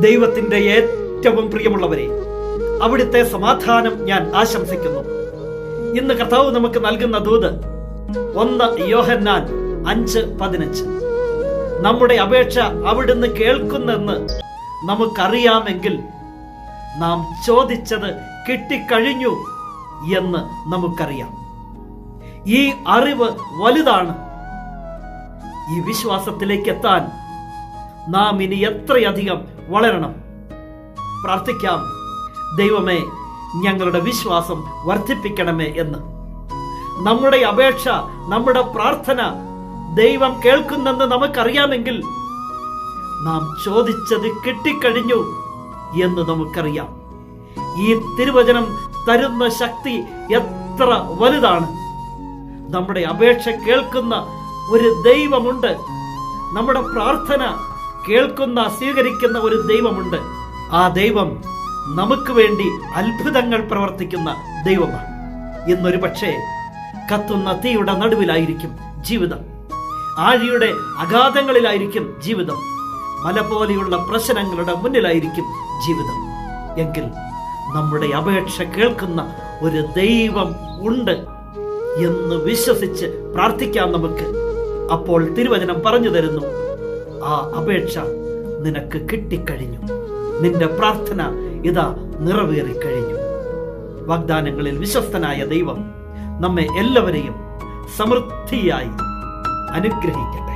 ദൈവത്തിന്റെ ഏറ്റവും പ്രിയമുള്ളവരെ അവിടുത്തെ സമാധാനം ഞാൻ ആശംസിക്കുന്നു. ഇന്ന് കർത്താവ് നമുക്ക് നൽകുന്ന ദൂത് ഒന്ന് യോഹന്നാൻ അഞ്ച് പതിനഞ്ച്. നമ്മുടെ അപേക്ഷ അവിടുന്ന് കേൾക്കുന്നെന്ന് നമുക്കറിയാമെങ്കിൽ നാം ചോദിച്ചത് കിട്ടിക്കഴിഞ്ഞു എന്ന് നമുക്കറിയാം. ഈ അറിവ് വലുതാണ്. ഈ വിശ്വാസത്തിലേക്ക് എത്താൻ നാം ഇനി എത്രയധികം വളരണം? പ്രാർത്ഥിക്കാം. ദൈവമേ ഞങ്ങളുടെ വിശ്വാസം വർദ്ധിപ്പിക്കണമേ എന്ന്. നമ്മുടെ അപേക്ഷ നമ്മുടെ പ്രാർത്ഥന ദൈവം കേൾക്കുന്നെന്ന് നമുക്കറിയാമെങ്കിൽ നാം ചോദിച്ചത് കിട്ടിക്കഴിഞ്ഞു എന്ന് നമുക്കറിയാം. ഈ തിരുവചനം തരുന്ന ശക്തി എത്ര വലുതാണ്. നമ്മുടെ അപേക്ഷ കേൾക്കുന്ന ഒരു ദൈവമുണ്ട്. നമ്മുടെ പ്രാർത്ഥന കേൾക്കുന്ന സ്വീകരിക്കുന്ന ഒരു ദൈവമുണ്ട്. ആ ദൈവം നമുക്ക് വേണ്ടി അത്ഭുതങ്ങൾ പ്രവർത്തിക്കുന്ന ദൈവമാണ്. ഇന്നൊരു പക്ഷേ കത്തുന്ന തീയുടെ നടുവിലായിരിക്കും ജീവിതം. ആഴിയുടെ അഗാധങ്ങളിലായിരിക്കും ജീവിതം. മല പോലെയുള്ള പ്രശ്നങ്ങളുടെ മുന്നിലായിരിക്കും ജീവിതം. എങ്കിൽ നമ്മുടെ അപേക്ഷ കേൾക്കുന്ന ഒരു ദൈവം ഉണ്ട് എന്ന് വിശ്വസിച്ച് പ്രാർത്ഥിക്കാം നമുക്ക്. അപ്പോൾ തിരുവചനം പറഞ്ഞു തരുന്നു. ആ അപേക്ഷ നിനക്ക് കിട്ടിക്കഴിഞ്ഞു. നിന്റെ പ്രാർത്ഥന ഇതാ നിറവേറിക്കഴിഞ്ഞു വാഗ്ദാനങ്ങളിൽ വിശ്വസ്തനായ ദൈവം നമ്മെ എല്ലാവരെയും സമൃദ്ധിയായി അനുഗ്രഹിക്കട്ടെ.